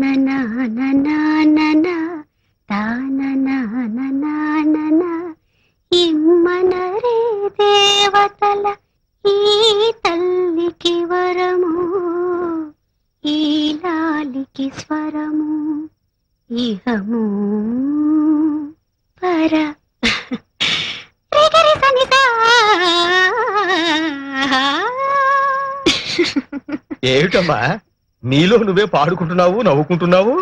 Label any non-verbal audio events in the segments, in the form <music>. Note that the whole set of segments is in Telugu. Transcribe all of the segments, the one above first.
తాననాననాననా, తాననాననాననా, ఇమ్మనరే దేవతల ఈ తల్లికి వరము ఈ లాలికి స్వరము ఇహము. పర. ఏమిటమ్మా? నీలో నువ్వే పాడుకుంటున్నావు నవ్వుకుంటున్నావు?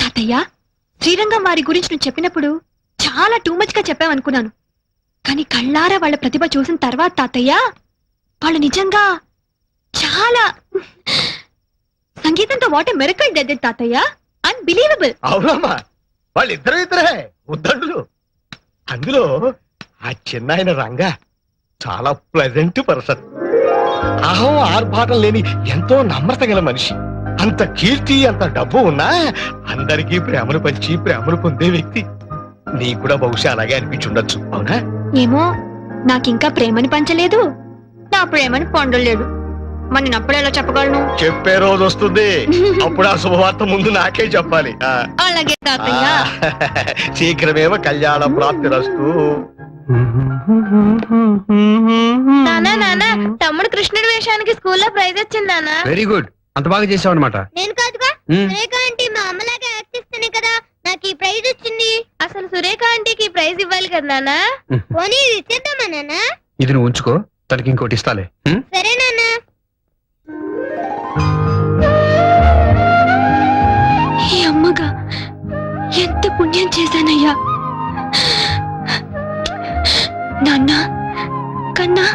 తాతయ్య శ్రీరంగం వారి గురించి నువ్వు చెప్పినప్పుడు చాలా టూ మచ్గా చెప్పావనుకున్నాను. కానీ కళ్ళారా వాళ్ళ ప్రతిభ చూసిన తర్వాత తాతయ్య వాళ్ళు నిజంగా చాలా సంగీతంతో వాటే మెరకల్ డెడ్ తాతయ్య. అన్బిలీవబుల్ అవునమ్మా వాళ్ళిద్దరు ఇద్దరే ఉద్దండులు. అందులో ఆ చిన్నాయన రంగ చాలా ప్లెజెంట్ పర్సన్ అహం ఆర్భాటం లేని ఎంతో నమ్రత గల మనిషి. అంత కీర్తి అంత డబ్బు ఉన్నా అందరికీ ప్రేమను పంచి ప్రేమను పొందే వ్యక్తి. నీ కూడా బహుశా అలాగే అనిపించుండొచ్చు అవునా? ఏమో నాకింకా ప్రేమని పంచలేదు నా ప్రేమని పొందలేదు. మరి నేను అప్పుడు ఎలా చెప్పగలను? చెప్పే రోజు వస్తుంది. అప్పుడు ఆ శుభవార్త ముందు నాకే చెప్పాలి. అలాగే తాతయ్య. ఆ, <laughs> శీఘ్రమేవ కళ్యాణ ప్రాప్తి రస్తు. నానా నానా తమ్ముడు కృష్ణుడి వేషానికి స్కూల్లో ప్రైజ్ వచ్చింది నానా. Very good. అంత బాగా చేసావు అనమాట నేను కాదుగా సురేఖ ఆంటీ మా అమ్మలాగా యాక్ట్ ఇస్తేనే కదా నాకు ఈ ప్రైజ్ వచ్చింది. అసలు సురేఖ ఆంటీకి ఈ ప్రైజ్ ఇవ్వాలి కదా నానా. మ్మ్. పోనీ ఇది ఇచ్చేద్దామా నానా? ఇది నువ్వు ఉంచుకో తనకి ఇంకోటి ఇస్తాలే? సరే నాన్నా ఈ అమ్మగా ఎంత పుణ్యం చేశానయ్యా. నాన్న కన్నా?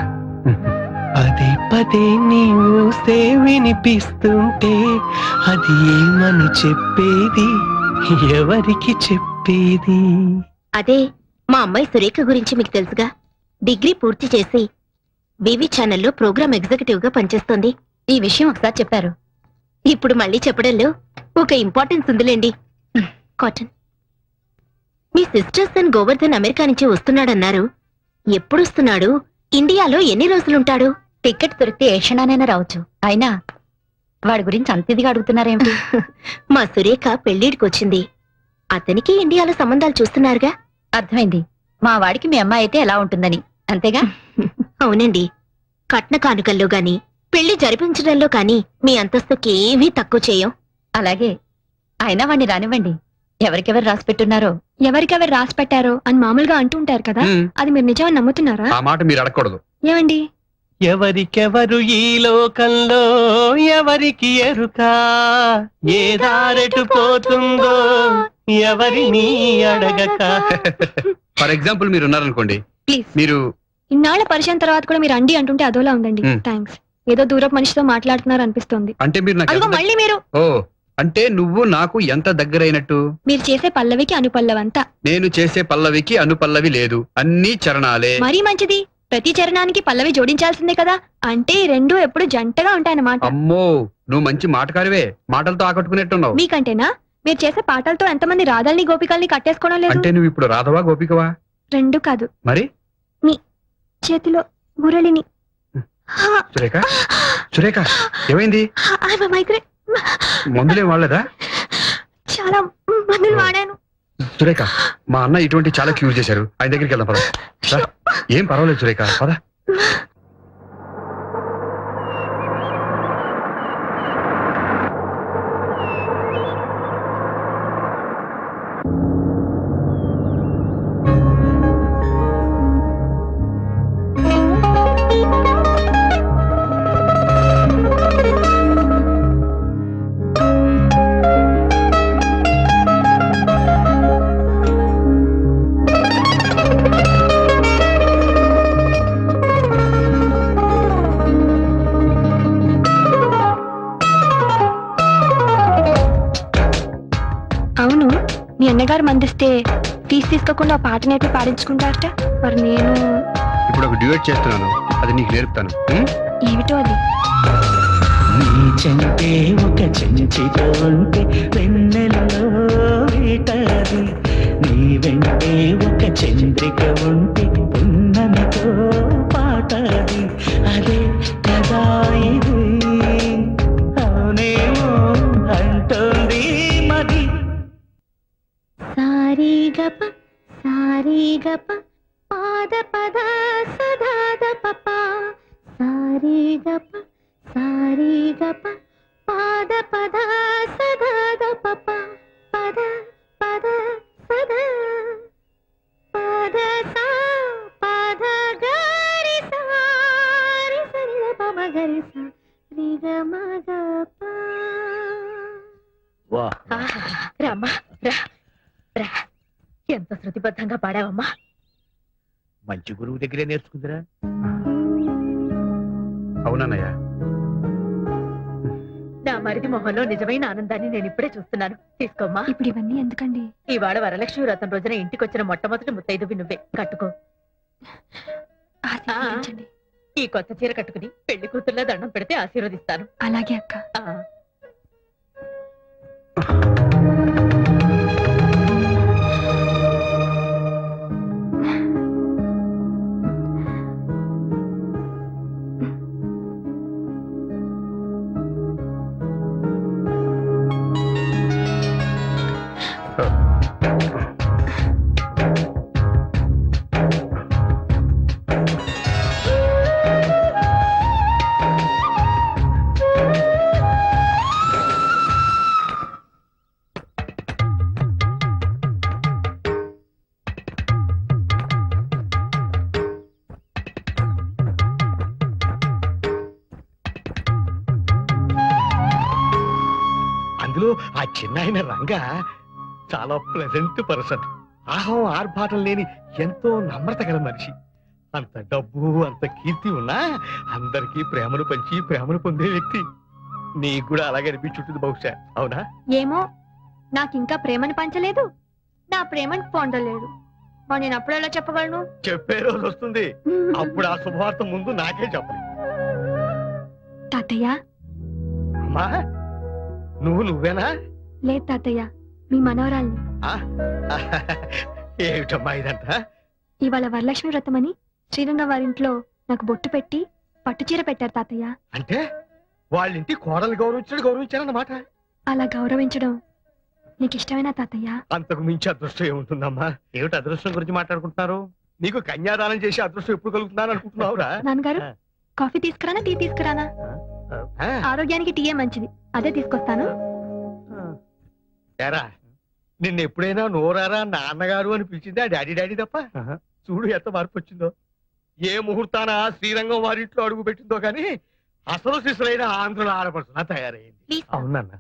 పదే పదే నీవుసే వినిపిస్తుంటే అది ఏమని చెప్పేది? ఎవరికి చెప్పేది? అదే మా అమ్మాయి సురేఖ గురించి మీకు తెలుసుగా. డిగ్రీ పూర్తి చేసి వివి ఛానల్లో ప్రోగ్రామ్ ఎగ్జిక్యూటివ్గా పనిచేస్తోంది. ఈ విషయం ఒకసారి చెప్పారు. ఇప్పుడు మళ్ళీ చెప్పడంలో ఒక ఇంపార్టెన్స్ ఉందిలేండి. కాటన్. మీ సిస్టర్ సన్ గోవర్ధన్ అమెరికా నుంచి వస్తున్నాడన్నారు. ఎప్పుడు వస్తున్నాడు ఇండియాలో ఎన్ని రోజులుంటాడు? టికెట్ దొరికితే ఏ క్షణానైనా రావచ్చు. అయినా వాడి గురించి అంత ఇదిగా అడుగుతున్నారేమిటి? <laughs> మా సురేఖ పెళ్ళిడికి వచ్చింది అతనికి ఇండియాలో సంబంధాలు చూస్తున్నారుగా? అర్థమైంది. మా వాడికి మీ అమ్మాయి అయితే ఎలా ఉంటుందని. అంతేగా? <laughs> అవునండి. కట్న కానుకల్లో గాని పెళ్ళి జరిపించడంలో కాని మీ అంతస్తుకి ఏమీ తక్కువ చేయం. అలాగే. అయినా వాణ్ణి రానివ్వండి. ఎవరికెవరు రాసి పెట్టున్నారో? ఎవరికెవరు రాసి పెట్టారో అని మామూలుగా అంటుంటారు కదా ఉం. అది మీరు నిజమని నమ్ముతున్నారా? ఆ మాట మీరు అడగకూడదు. ఏమండి? ఎవరికెవరు ఈ లోకంలో ఎవరికి ఎరుక ఏ దారెటు పోతుందో ఎవరిని అడగక? <laughs> ఫర్ ఎగ్జాంపుల్ మీరు ఉన్నారనుకోండి ప్లీజ్ మీరు ఇన్నాళ్ళ పరిచయం తర్వాత కూడా మీరు అండి అంటుంటే అదోలా ఉందండి. థ్యాంక్స్ ఏదో దూరపు మనిషితో మాట్లాడుతున్నారు అనిపిస్తోంది. అంటే మీరు నాకు అదిగో ఎంత- మళ్ళీ మీరు. ఓ. అంటే నువ్వు నాకు ఎంత దగ్గరైనట్టు? మీరు చేసే పల్లవికి అనుపల్లవంతా. నేను చేసే పల్లవికి అనుపల్లవి లేదు. అన్ని చరణాలే. మరీ మంచిది. ప్రతి చరణానికి పల్లవి జోడించాల్సిందే కదా. అంటే ఈ రెండు ఎప్పుడు జంటగా ఉంటాయన్నమాట. అమ్మో నువ్వు మంచి మాటకారివే. మాటలతో ఆకట్టుకునేట్టున్నావు. మీకంటేనా? మీరు చేసే పాటలతో ఎంతమంది రాధల్ని గోపికల్ని కట్టేసుకోవడం లేదు? అంటే నువ్వు ఇప్పుడు రాధవా గోపికవా? రెండు కాదు. మరి? చేతిలో మురళిని. సురేఖ? సురేఖ? ఏమైంది? మైగ్రేట్ మందులేం వాడలేదా? చాలా మందులు వాడాను. సురేఖ మా అన్న ఇటువంటి చాలా క్యూర్ చేశారు. ఆయన దగ్గరికి వెళ్దాం పద. రా. ఏం పర్వాలేదు సురేఖ పద. అన్నగారు మందిస్తే ఫీజు తీసుకోకుండా ఆ పాట నేర్పి పాడించుకుంటారట? మరి నేను ఇప్పుడు ఒక డ్యూయట్ చేస్తున్నాను. అది నీకు నేర్పుతాను? ఏమిటో అది? నీ చెంటే ఒక చెంచిత ఉంటే వెన్నెలలో వేటాది. నీ వెంటే ఒక చంద్రిక ఉంటే ఉన్నమితో రామ్మా రా రా ఎంత శృతిబద్ధంగా పాడావమ్మా. మంచి గురువు దగ్గరే నేర్చుకుందిరా. అవునన్నయ్య. నా మరిది మొహంలో నిజమైన ఆనందాన్ని నేను ఇప్పుడే చూస్తున్నాను. తీసుకోమ్మా. ఇప్పుడు ఇవన్నీ ఎందుకండి? ఇవాళ వరలక్ష్మి వ్రతం రోజున ఇంటికొచ్చిన మొట్టమొదటి ముత్తైదువి నువ్వే. కట్టుకో. ఈ కొత్త చీర కట్టుకుని పెళ్ళి కూతుర్లో దండం పెడితే ఆశీర్వదిస్తాను. అలాగే అక్క. Thank <laughs> you. అందులో ఆ చిన్నాయన రంగ చాలా ప్లెజెంట్ పర్సన్. ఆహం ఆర్భాటం లేని ఎంతో నమ్రత గల మనిషి. అంత డబ్బు అంత కీర్తి ఉన్నా అందరికీ ప్రేమను పంచి ప్రేమను పొందే వ్యక్తి. నీకు కూడా అలాగే అనిపించుంటుంది బహుశా అవునా? ఏమో నాకు ఇంకా ప్రేమని పంచలేదు నా ప్రేమని పొందలేడు మరి నేను అప్పుడు ఎలా చెప్పగలను? చెప్పే రోజు వస్తుంది. <laughs> అప్పుడు ఆ శుభవార్త ముందు నాకే చెప్పాలి తాతయ్య? అమ్మా! నువ్వు నువ్వేనా? లేదు తాతయ్య మీ మనవరాల్ని. ఏమిటమ్మా ఇదంతా? ఇవాళ వరలక్ష్మి వ్రతమని శ్రీరంగ వారింట్లో నాకు బొట్టు పెట్టి పట్టు చీర పెట్టారు తాతయ్య. అంటే వాళ్ళింటి కోడలు గౌరవించడు గౌరవించారన్నమాట. అలా గౌరవించడం నీకు ఇష్టమైన తాతయ్య? అంతకు మించి అదృష్టం ఏముంటుందమ్మా? ఏమిటి అదృష్టం గురించి మాట్లాడుకుంటున్నారు? నీకు కన్యాదానం చేసి అదృష్టం ఎప్పుడు కలుగుతున్నాను అనుకుంటున్నావురా? నాన్నగారు. కాఫీ తీసుకురానా టీ తీసుకురానా? ఆరోగ్యానికి టీయే మంచిది. అదే తీసుకొస్తాను. ఏరా నిన్న ఎప్పుడైనా నోరారా నాన్నగారు అని పిలిచిందా డాడీ డాడీ తప్ప? చూడు ఎంత మార్పు వచ్చిందో. ఏ ముహూర్తాన శ్రీరంగం వారింట్లో అడుగు పెట్టిందో కానీ అసలు శిశులైన ఆంధ్రుల ఆడపడుతున్నా తయారైంది. అవునన్న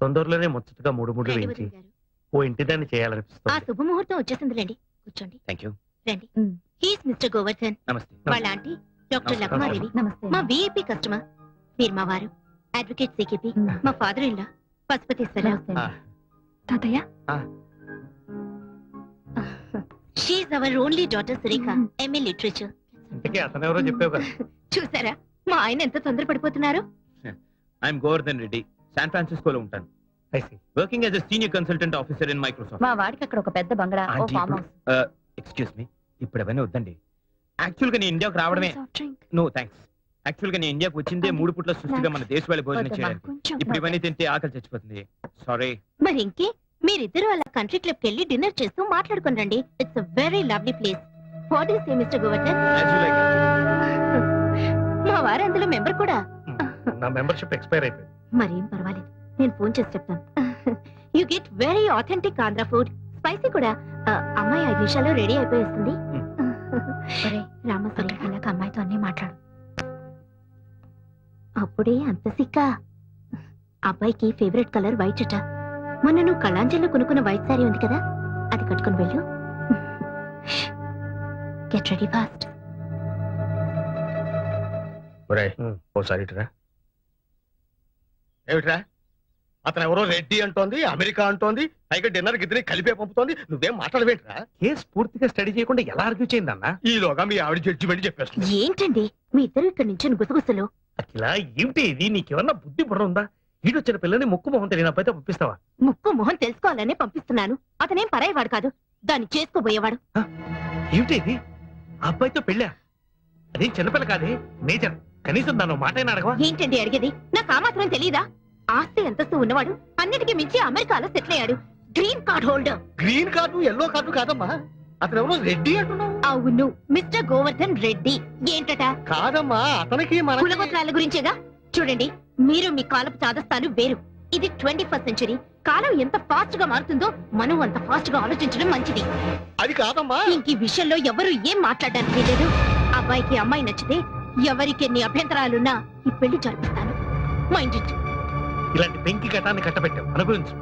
తొందరలోనే ముచ్చటగా మూడు మూడు రండి వేయించి. ఓ ఇంటి దాన్ని ఆ చేయాలనిపిస్తుంది శుభముహూర్తం వచ్చేసిందిలేండి కూర్చోండి. థ్యాంక్ యూ రండి. He's mister Govardhan. నమస్తే. వాళ్ళ ఆంటీ డాక్టర్ నమస్కారం. లక్మాదేవి నమస్తే. మా విఐపి కస్టమర్. మీరు మా వారు అడ్వకేట్ సికిపి మా ఫాదర్ ఇన్ లా పశుపతీశ్వరరావు ఆ. తాతయ్య? She's our only daughter Surekha MA literature చెప్పావు చూసారా? మా ఆయన ఎంత తొందరపడిపోతున్నారు? ఐఎమ్ గోవర్ధన్ రెడ్డి శాన్ ఫ్రాన్సిస్కోలో ఉంటాను. I see. Working as a senior consultant officer in Microsoft మా వాడికి అక్కడ ఒక పెద్ద బంగళా ఓ ఫామ్ ఇప్పుడు- హౌస్ ఎక్స్క్యూజ్ మీ ఇప్పుడు అవన్నీ వద్దండి. యాక్చువల్గా నేను ఇండియాకు రావడమే. నో థ్యాంక్స్ యాక్చువల్గా నేను ఇండియాకు వచ్చిందే మూడు పుట్ల సృష్టిగా మన snacks. దేశ వాళ్ళ భోజనం కొంచెం ఇప్పుడు ఇవన్నీ తింటే ఆకలి చచ్చిపోతుంది. సారీ మరి ఇంకే మీరిద్దరు అలా కంట్రీ క్లబ్కి వెళ్ళి డిన్నర్ చేస్తూ మాట్లాడుకుని రండి. It's very lovely place what is mister Govardhan మా వారు అందులో మెంబర్ కూడా. నా మెంబర్షిప్ ఎక్స్పైర్ అయిపోయింది. మరేం పర్వాలేదు. నేను ఫోన్ చేసి చెప్తాను. You get very authentic Andhra food spicy కూడా. ఆ, అమ్మాయి ఐదు నిమిషాల్లో రెడీ అయిపోయేస్తుంది. <laughs> ఒరే అప్పుడే అంత సిక్క. అబ్బాయికి ఫేవరెట్ కలర్ వైట్ అట. మొన్న నువ్వు కళాంజలిలో కొనుక్కున్న వైట్ సారీ ఉంది కదా అది కట్టుకుని వెళ్ళు. గెట్ రెడీ ఫాస్ట్ ఓసారి ఏమిట్రా? అతను ఎవరో రెడ్డి అంటోంది అమెరికా అంటోంది పైగా డిన్నర్ గిద్దరి కలిపే పంపుతోంది నువ్వేం మాట్లాడవేంట్రా? కేసు పూర్తిగా స్టడీ చేయకుండా ఎలా ఆర్గ్యూ చేయిందన్నా? ఈలోగా మీ ఆవిడ జడ్జిమెంట్ చెప్పేస్తుంది. ఏంటండి? మీ ఇద్దరు ఇక్కడ నుంచి గుసగుసలు. అట్లా ఏమిటి ఇది? నీకేమన్నా బుద్ధి బుర్ర ఉందా? ఈడొచ్చిన పిల్లని ముక్కు మొహం తెలియని అబ్బాయితో పంపిస్తావా? ముక్కు మొహం తెలుసుకోవాలనే పంపిస్తున్నాను. అతనేం పరాయవాడు కాదు. దాన్ని చేసుకోబోయేవాడు. ఏమిటి ఇది? ఆ అబ్బాయితో పెళ్ళా? అదేం చిన్నపిల్ల కాదే? మేజర్. కనీసం దాని మాట అయినా అడగవా? ఏంటండి అడిగేది? నాకు ఆ మాత్రం తెలీదా? ఆస్తి అంతస్తు ఉన్నవాడు అన్నిటికీ మించి అమెరికాలో సెటిల్ అయ్యాడు. Green card holder. Green card yellow card కాదమ్మా. అతను ఎవరో రెడ్డి అంటున్నావు? అవును మిస్టర్ గోవర్ధన్ రెడ్డి. ఏంటట? కాదమ్మా అతనికి మన కులగోత్రాల గురించేగా? చూడండి మీరు మీ కాలపు చాదస్తాను వేరు. ఇది ట్వంటీ ఫస్ట్ సెంచరీ. కాలం ఎంత ఫాస్ట్గా మారుతుందో మనం అంత ఫాస్ట్గా ఆలోచించడం మంచిది. అది కాదమ్మా. ఇంక ఈ విషయంలో ఎవరు ఏం మాట్లాడడానికి లేదు అబ్బాయికి అమ్మాయి నచ్చితే ఎవరికి ఎన్ని అభ్యంతరాలున్నా ఈ పెళ్ళి జరిపిస్తాను. మైండ్ ఇలాంటి పెంకి ఘటాన్ని కట్టబెట్టావు. అనుభవించు.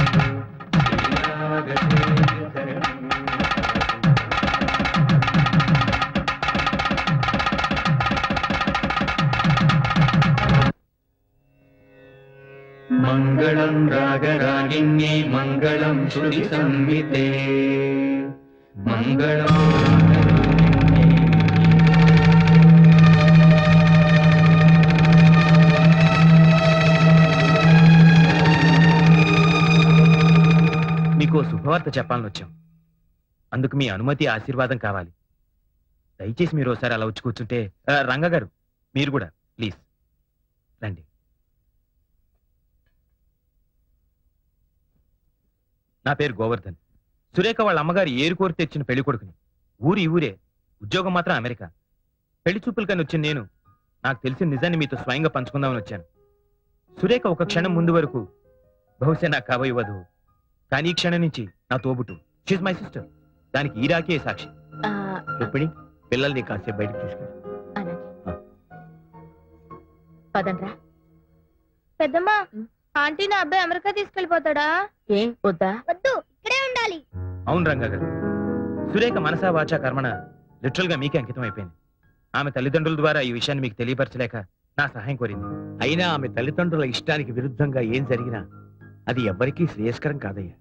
రాగరాగిణ్యే మంగళం శృతి సంహితే. మంగళం. మీకు శుభవార్త చెప్పాలని వచ్చాం. అందుకు మీ అనుమతి ఆశీర్వాదం కావాలి. దయచేసి మీరు ఒకసారి అలా వచ్చి కూర్చుంటే రంగగారు రంగ గారు మీరు కూడా ప్లీజ్. రండి. నా పేరు గోవర్ధన్. సురేఖ వాళ్ళ అమ్మగారు ఏరు కోరి తెచ్చిన పెళ్ళి కొడుకుని. ఊరి ఊరే. ఉద్యోగం మాత్రం అమెరికా. పెళ్ళి చూపులకని వచ్చిన నేను. నాకు తెలిసిన నిజాన్ని మీతో స్వయంగా పంచుకుందామని వచ్చాను. సురేఖ ఒక క్షణం ముందు వరకు బహుశా నాకు కాబోయే వధువు. కానీ ఈ క్షణం నుంచి నా తోబుట్టు. షీజ్ మై సిస్టర్ దానికి ఈ రాకే సాక్షి. రుక్మిణి పిల్లల్ని కాసేపు బయటకు తీసుకెళ్ళి పదండ్రా. పెద్దమ్మా. ఆంటీ నా అబ్బాయి అమెరికా తీసుకెళ్ళిపోతాడా ఏం? వద్దా? వద్దు ఇక్కడే ఉండాలి. అవును రంగా గారు. సురేఖ మనసా వాచా కర్మణ లిటరల్గా మీకే అంకితం అయిపోయింది. ఆమె తల్లిదండ్రుల ద్వారా ఈ విషయాన్ని మీకు తెలియపరచలేక నా సహాయం కోరింది. అయినా ఆమె తల్లిదండ్రుల ఇష్టానికి విరుద్ధంగా ఏం జరిగినా అది ఎవ్వరికీ శ్రేయస్కరం కాదయ్యా.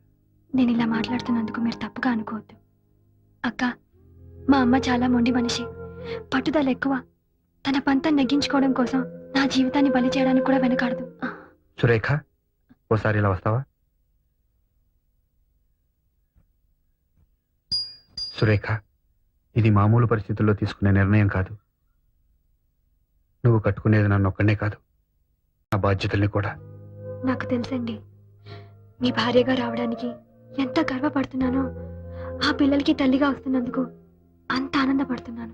నేను ఇలా మాట్లాడుతున్నందుకు మీరు తప్పుగా అనుకోవద్దు. అక్క మా అమ్మ చాలా మొండి మనిషి. పట్టుదల ఎక్కువ. తన పంతం నెగ్గించుకోవడం కోసం నా జీవితాన్ని బలి చేయడానికి కూడా వెనకాడదు. సురేఖ ఓసారి ఇలా వస్తావా? సురేఖ ఇది మామూలు పరిస్థితుల్లో తీసుకునే నిర్ణయం కాదు. నువ్వు కట్టుకునేది నన్ను ఒక్కనే కాదు. నా బాధ్యతల్ని కూడా. నాకు తెలుసండి. మీ భార్యగా రావడానికి ఎంత గర్వపడుతున్నానో ఆ పిల్లలకి తల్లిగా వస్తున్నందుకు అంత ఆనందపడుతున్నాను.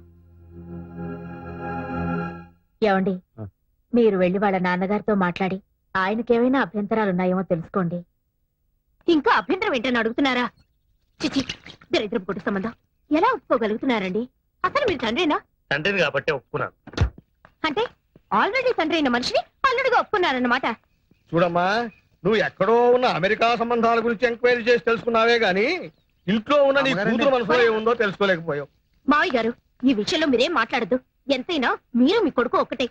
ఏమండి. మీరు వెళ్ళి వాళ్ళ నాన్నగారితో మాట్లాడి ఆయనకేమైనా అభ్యంతరాలున్నాయేమో తెలుసుకోండి. ఇంకా అభ్యంతరం ఏంటని అడుగుతున్నారా? చిచి దరిద్రపు కొట్టు సంబంధం. ఎలా ఒప్పుకోగలుగుతున్నారండి? అసలు మీరు తండ్రినా? తండ్రిని కాబట్టి ఒప్పుకున్నాను. అంటే ఆల్రెడీ తండ్రి అయిన మనిషిని అల్లుడిగా ఒప్పుకున్నారన్నమాట. చూడమ్మా నువ్వు ఎక్కడో ఉన్న అమెరికా సంబంధాల గురించి ఎంక్వైరీ చేసి తెలుసుకున్నావే గాని ఇంట్లో ఉన్న నీ. కూతురు మనసులో ఏముందో తెలుసుకోలేకపోయావు. మావయ్య గారు ఈ విషయంలో మీరేం మాట్లాడద్దు. ఎంతైనా మీరు మీ కొడుకు ఒక్కటే.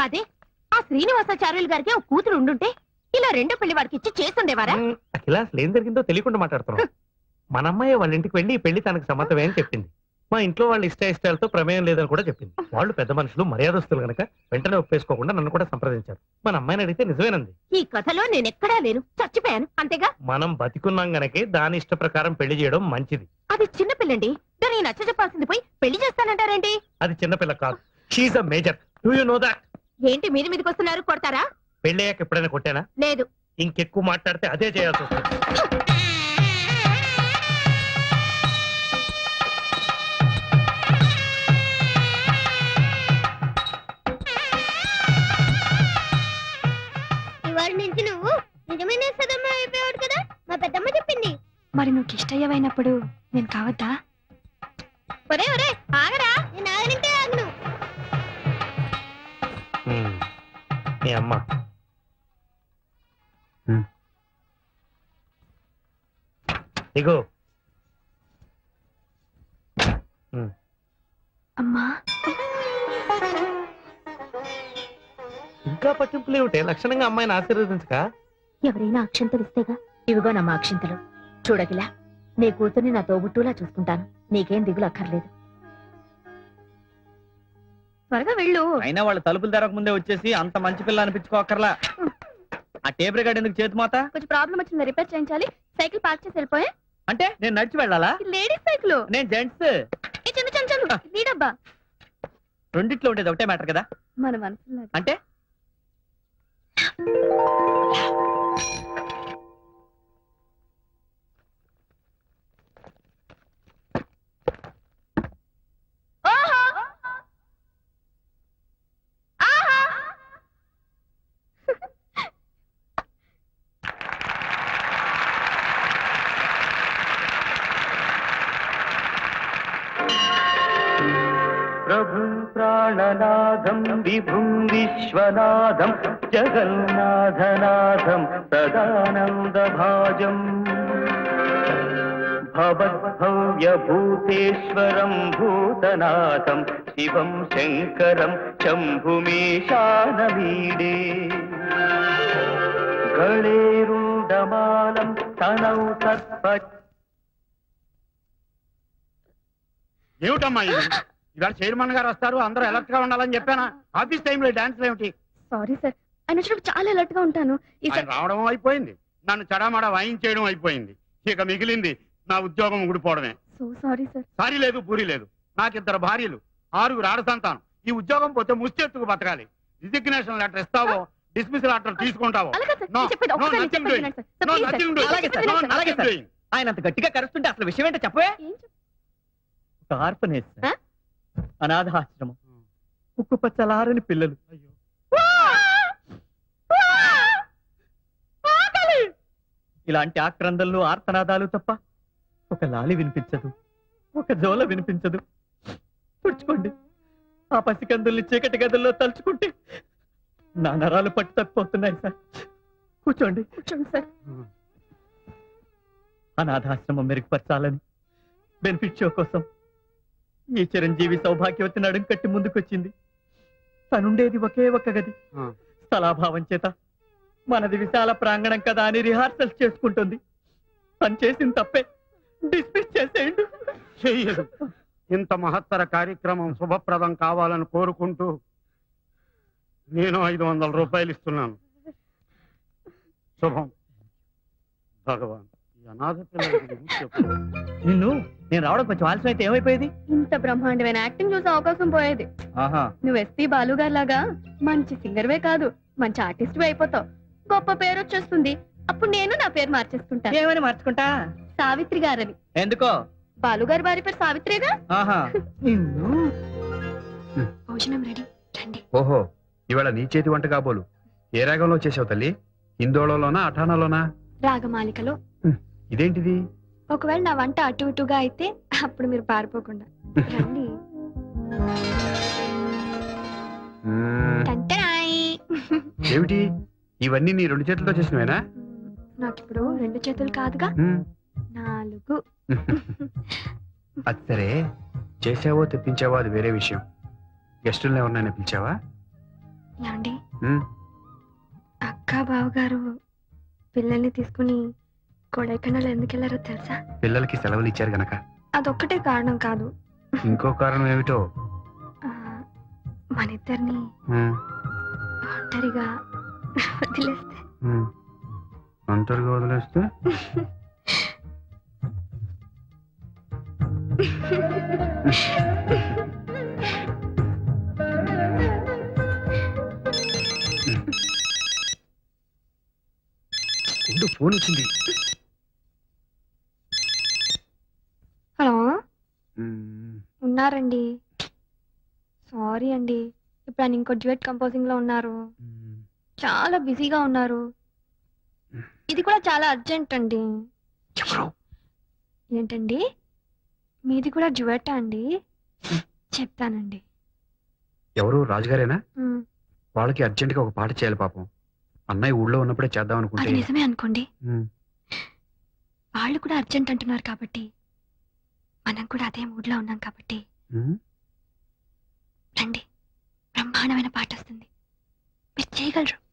అదే ఆ శ్రీనివాసాచార్యులు గారికి ఒక కూతురు ఉండుంటే ఇలా రెండో పెళ్ళి వాడికి ఇచ్చి చేస్తుండేవారా? అఖిల అసలు ఏం జరిగిందో తెలియకుండా మాట్లాడుతున్నాం. మన అమ్మాయి వాళ్ళ ఇంటికి వెళ్ళి ఈ పెళ్ళి తనకు సమ్మతమే అని చెప్పింది. మా ఇంట్లో వాళ్ళ ఇష్ట ఇష్టాలతో ప్రమేయం లేదని కూడా చెప్పింది. వాళ్ళు పెద్ద మనుషులు మర్యాదస్తులు గనక వెంటనే ఒప్పేసుకోకుండా నన్ను కూడా సంప్రదించారు. మన అమ్మాయిని అడిగితే నిజమేనంది. ఈ కథలో నేనెక్కడా లేను చచ్చిపోయాను అంతేగా? మనం బతికున్నాం గనకే దాని ఇష్ట ప్రకారం పెళ్ళి చేయడం మంచిది. అది చిన్న పిల్లండి దాన్ని నచ్చ చెప్పాల్సింది పోయి పెళ్ళి చేస్తానంటారేంటి? అది చిన్నపిల్ల కాదు. She's a major do you know that ఏంటి మీరు మీదకి వస్తున్నారు? కొడతారా? పెళ్ళయ్యాక ఎప్పుడైనా కొట్టానా? లేదు. ఇంకెక్కువ మాట్లాడితే అదే చేయాల్సి వస్తుంది. ఇవాళ నుంచి నువ్వు నిజమైన సదమ్మ కదా? మా పెద్దమ్మ చెప్పింది. మరి నువ్వు ఇష్టయ్యవైనప్పుడు నేను కావద్దా? ఒరే ఒరే ఆగరా. అమ్మ. ఇగో. అమ్మా. ఇంకా పట్టింపులు ఏమిటే? లక్షణంగా అమ్మాయిని ఆశీర్వదించక? ఎవరైనా అక్షంతలు ఇస్తేగా ఇవిగో నమ్మ అక్షంతలు. చూడగిలా నీ కూతుర్ని నా తోబుట్టులా చూసుకుంటాను నీకేం దిగులు అక్కర్లేదు. త్వరగా వెళ్ళు. అయినా వాళ్ళ తలుపులు తెరక ముందే వచ్చేసి అంత మంచి పిల్ల అనిపించుకోకర్లా. ఆ టేప్ రికార్డ్ ఎందుకు చేతి మాత? కొంచెం ప్రాబ్లం వచ్చింది? రిపేర్ చేయించాలి. సైకిల్ పార్క్ చేసి వెళ్ళిపోయా. అంటే నేను నడిచి వెళ్ళాలా? Ladies cycle. నేను జెంట్స్. చందు చందు చందు. రెండిట్లో ఉండేది ఒకటే మ్యాటర్ కదా? మన మనసులో అంటే? ప్రాణనాథం విభుం విశ్వనాథం జగన్నాథనాథం సదానందభాజం. భవద్భవ్యభూతేశ్వరం భూతనాథం శివం శంకరం శంభుమీశానమీడే గళేరుండమాలం తనౌ సర్ప ఏమిటమ్మా ఇది? ఇవాళ చైర్మన్ గారు వస్తారు అందరూ అలర్ట్గా ఉండాలని చెప్పానా? ఆఫీస్ టైంలో డాన్స్ ఏమిటి? సారీ సార్ ఆయన వచ్చినప్పుడు చాలా అలర్ట్గా ఉంటాను. రావడం అయిపోయింది. నన్ను చడామడా వాయించేయడం అయిపోయింది. ఇక మిగిలింది నా ఉద్యోగం ఊడిపోవడమే. సో సారీ సార్ సారీ లేదు పూరి లేదు. నాకిద్దరు భార్యలు ఆరుగురు ఆడ సంతానం ఈ ఉద్యోగం పోతే ముష్టెత్తుకు బతకాలి. రిజిగ్నేషన్ లెటర్ ఇస్తావో డిస్మిస్ లెటర్ తీసుకుంటావో? అలాగే సార్ No, నేను చెప్పేది no, ఒక్కసారి nothing చెప్పేది doing. వినండి sir. No, Please, nothing sir. doing. అలాగే సార్, No, అలాగే nothing సార్. doing. ఆయన అంత గట్టిగా కరుస్తుంటే అసలు విషయం ఏంటో చెప్పవే? ఏం చెప్ప- ఆ? అనాథాశ్రమం. ఉక్కు పచ్చలారని పిల్లలు. ఇలాంటి ఆక్రందనలు ఆర్తనాదాలు తప్ప ఒక లాలి వినిపించదు ఒక జోల వినిపించదు. తుడుచుకోండి. ఆ పసికందుల్ని చీకటి గదుల్లో తలుచుకుంటే నా నరాలు పట్టు తప్పిపోతున్నాయి సార్. కూర్చోండి. కూర్చోండి సార్. అనాథాశ్రమం మెరుగుపరచాలని బెనిఫిట్ షో కోసం ఈ చిరంజీవి సౌభాగ్యవతి నడుం కట్టి ముందుకొచ్చింది. తనుండేది ఒకే ఒక్క గది. స్థలాభావం చేత మనది విశాల ప్రాంగణం కదా అని రిహార్సల్స్ చేసుకుంటుంది. తను చేసిన తప్పే డిస్మిస్ చేసేయండి. చెయ్యదు ఇంత మహత్తర కార్యక్రమం శుభప్రదం కావాలని కోరుకుంటూ నేను ఐదు వందల రూపాయలు ఇస్తున్నాను. శుభం. భగవాన్. అనాథ పిల్లలకి గురించి చెప్పు. నిన్ను నేను రావడం కొంచెం ఆలస్యం అయితే ఏమైపోయేది? ఇంత బ్రహ్మాండమైన యాక్టింగ్ చూసే అవకాశం పోయేది. ఆహా. నువ్వు ఎస్పీ బాలు గారి లాగా మంచి సింగర్వే కాదు మంచి ఆర్టిస్ట్ అయిపోతావు. గొప్ప పేరు వచ్చేస్తుంది. అప్పుడు నేను నా పేరు మార్చేసుకుంటాను ఏమని మార్చుకుంటా? సావిత్రి గారని. ఎందుకో? బాలు గారి భార్య పేరు సావిత్రిగా? ఆహా. నిన్ను? భోజనం రెడీ. రండి. ఓహో ఇవాళ నీ చేతి వంట కాబోలు ఏ రాగంలో చేసావు తల్లి? హిందోళలోనా అఠానాలోనా రాగమాలికలో ఇదేంటిది? ఒకవేళ నా వంట అటు ఇటుగా అయితే అప్పుడు మీరు పారిపోకుండా రండి. మ్మ్, టంటరాయ్. ఏమిటి? ఇవన్నీ నీ రెండు చేతులతో చేసినవేనా? నాకు ఇప్పుడు రెండు చేతులు కాదుగా. నాలుగు. <laughs> అది సరే. చేసావో తెప్పించావో అది వేరే విషయం. గెస్టులను ఎవరినైనా పిలిచావా? ఏమండి. అక్క బావగారు పిల్లల్ని తీసుకుని కొడైకెనాల్ ఎందుకు వెళ్ళారో తెలుసా? పిల్లలకి సెలవులు ఇచ్చారు గనక. అదొక్కటే కారణం కాదు. ఇంకో కారణం ఏమిటో? ఆ, మన ఇద్దరిని ఒంటరిగా వదిలేస్తే. ఒంటరిగా వదిలేస్తే? ఉండు, ఫోన్ వచ్చింది హలో మ్మ్. ఉన్నారండి. సారీ అండి. ఇప్పుడు ఆయన ఇంకో డ్యూయట్ కంపోజింగ్లో ఉన్నారు. చాలా బిజీగా ఉన్నారు. ఇది కూడా చాలా అర్జెంట్ అండి. ఏంటండి? మీది కూడా డ్యూయట్ అండి? చెప్తానండి. ఎవరు? రాజుగారేనా? వాళ్ళకి అర్జెంట్గా ఒక పాట చేయాలి పాపం. అన్నయ్య ఊళ్ళో ఉన్నప్పుడే చేద్దాం అనుకుంటే. నిజమే అనుకోండి. వాళ్ళు కూడా అర్జెంట్ అంటున్నారు కాబట్టి. మనం కూడా అదే మూడ్లో ఉన్నాం కాబట్టి. రండి. బ్రహ్మాండమైన పాట వస్తుంది. మీరు చేయగలరు.